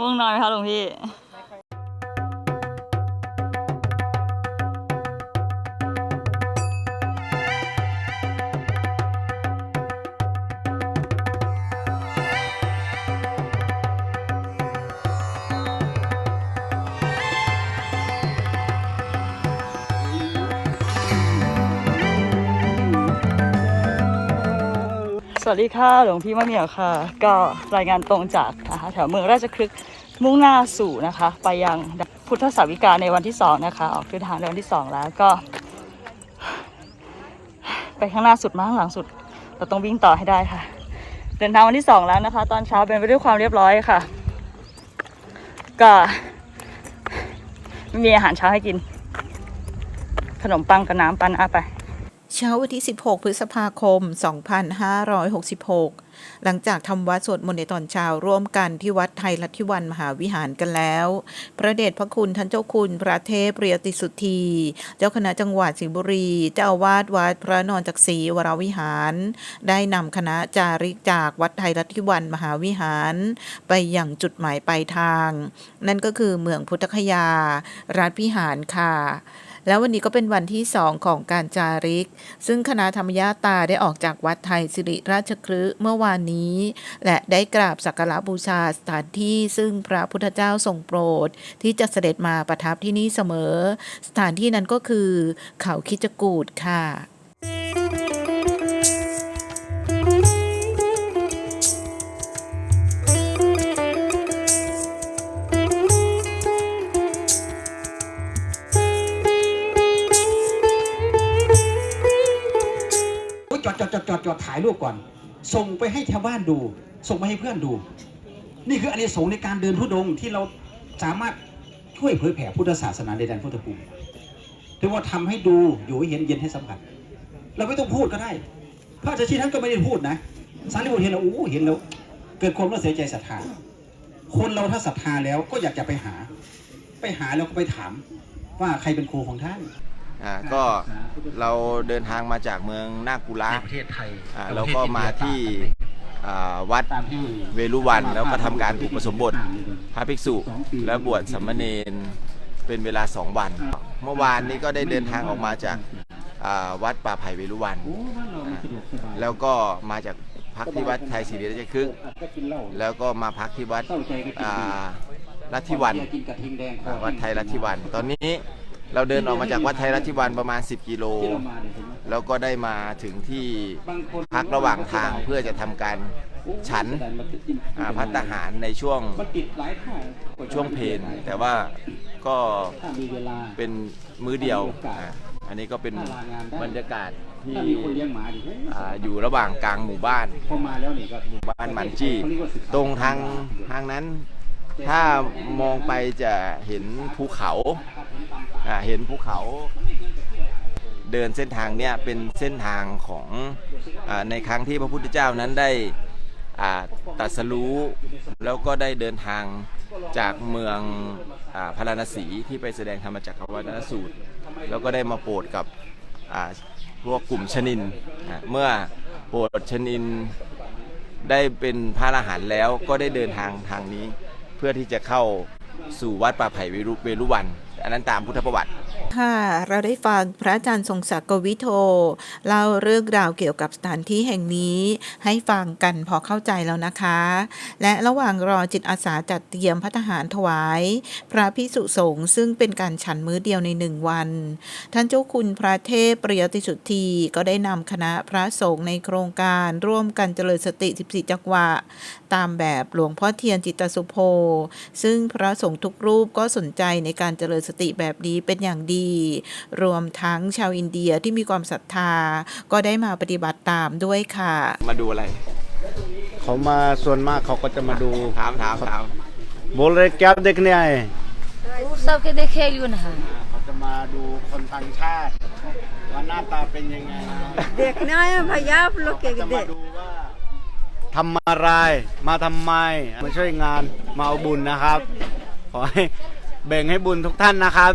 ง่วงนอนไหมคะหลวงพี่ วัสดีค่ะ หลวงพี่มะเหมียวค่ะ ก็รายงานตรงจากนะคะแถวเมืองราชคลึกมุ่งหน้าสู่นะคะ ไปยังพุทธสาวิกาในวันที่สองนะคะ ออกเดินทางในวันที่สองแล้วก็ ไปข้างหน้าสุดมาข้างหลังสุด เราต้องวิ่งต่อให้ได้ค่ะ เดินทางวันที่สองแล้วนะคะ ตอนเช้าเป็นไปด้วยความเรียบร้อยค่ะ ก็ไม่มีอาหารเช้าให้กิน ขนมปังกับน้ำปันอาไป เช้าวันที่ 16 พฤษภาคม 2566 หลังจากทำวัดสวดมนต์ในตอนเช้าร่วมกันที่วัดไทยรัฐทิวันมหาวิหารกันแล้ว พระเดชพระคุณท่านเจ้าคุณพระเทพเรียติสุทธี เจ้าคณะจังหวัดสิงห์บุรี เจ้าอาวาสวัดพระนอนจักรีวรวิหาร ได้นำคณะจาริกจากวัดไทยรัฐทิวันมหาวิหาร ไปอย่างจุดหมายปลายทาง นั่นก็คือเมืองพุทธคยา รัฐพิหารค่ะ แล้ววันนี้ก็เป็นวันที่สองของการจาริก ซึ่งคณะธรรมยาตาได้ออกจากวัดไทยสิริราชครืเมื่อวานนี้ และได้กราบสักการะบูชาสถานที่ซึ่งพระพุทธเจ้าทรงโปรด ที่จะเสด็จมาประทับที่นี่เสมอ สถานที่นั้นก็คือเขาคิจกูดค่ะ จอดถ่ายรูปก่อน ส่งไปให้ชาวบ้านดู ส่งไปให้เพื่อนดู นี่คืออานิสงส์ในการเดินทุดงที่เราสามารถช่วยเผยแผ่พุทธศาสนาในแดนพุทธภูมิถึงว่าทำให้ดูอยู่ให้เห็นเย็นให้สัมผัส เราไม่ต้องพูดก็ได้ พระอาจารย์ชีท่านก็ไม่ได้พูดนะสารีบุตรเห็นแล้วโอ้เห็นแล้วเกิดความรู้สึกใจศรัทธาคนเราถ้าศรัทธาแล้วก็อยากจะไปหา ไปหาแล้วก็ไปถามว่าใครเป็นครูของท่าน อ่าก็เราเดินทางมาจากเมืองนาคกุระในประเทศไทยอ่าแล้วก็มาที่อ่าวัดตามที่เวรุวันแล้วก็ทำการอุปสมบทพระภิกษุ และบวชสามเณรเป็นเวลาสองวัน เมื่อวานนี้ก็ได้เดินทางออกมาจากอ่าวัดป่าไผ่เวรุวันโอ้บ้านเรามันสะดวกสบายแล้วก็มาจากพักที่วัดไทยศรีราชคฤห์ก็กินเหล้าแล้วก็มาพักที่วัดเศร้าใจก็กินอ่าลัทธิวันกินกระทิงแดงอ่าวัดไทยลัทธิวันตอนนี้ เราเดินออกมาจากวัดไทยลัทธิวันประมาณ 10 กิโล แล้วก็ได้มาถึงที่พักระหว่างทางเพื่อจะทำการฉันพัตตาหารในช่วงช่วงเพนแต่ว่าก็เป็นมื้อเดียว อันนี้ก็เป็นบรรยากาศที่อยู่ระหว่างกลางหมู่บ้านพอมาแล้วนี่ก็หมู่บ้านมันจี้ ตรงทางทางนั้น ถ้ามองไปจะเห็นภูเขาอ่าเห็นภูเขา เดินเส้นทางเนี่ยเป็นเส้นทางของอในครั้งที่พระพุทธเจ้านั้นได้ตรัสรู้แล้วก็ได้เดินทางจากเมืองอพาราณสีที่ไปแสดงธรรมจักรวัฒนสูตร แล้วก็ได้มาโปรดกับพวกกลุ่มชนิน เมื่อโปรดชนินได้เป็นพระอรหันต์แล้วก็ได้เดินทางทางนี้ เพื่อที่จะเข้าสู่วัดป่าไผ่เวรุเวรุวันอันนั้นตามพุทธประวัติ ค่ะ เราได้ฟังพระอาจารย์ทรงศักดิ์กวิโทเล่าเรื่องราวเกี่ยวกับสถานที่แห่งนี้ ให้ฟังกันพอเข้าใจแล้วนะคะ และระหว่างรอจิตอาสาจัดเตรียมพัฒหารถวาย พระพิสุสงฆ์ซึ่งเป็นการฉันมื้อเดียวในหนึ่งวัน ท่านเจ้าคุณพระเทพปริยติสุทธีก็ได้นำคณะพระสงฆ์ในโครงการร่วมกันเจริญสติ 14 จังหวะ ตามแบบหลวงพ่อเทียนจิตตสุโภซึ่งพระสงฆ์ทุกรูปก็สนใจในการเจริญสติแบบนี้เป็นอย่างดรวมทั้งชาวอินเดียที่มีความศรัทธา ก็ได้มาปฏิบัติตามด้วยค่ะ มาดูอะไร เขามาส่วนมากเขาก็จะมาดู ถามถามถาม बोल रहे क्या देखने आए वो सबके देखे लियो ना เขาจะมาดูคนต่างชาติว่าหน้าตาเป็นยังไง देखना है भैया आप लोग จะมาดูว่าทำอะไรมาทำไม มาช่วยงานมาเอาบุญนะครับ ขอให้แบ่งให้บุญทุกท่านนะครับ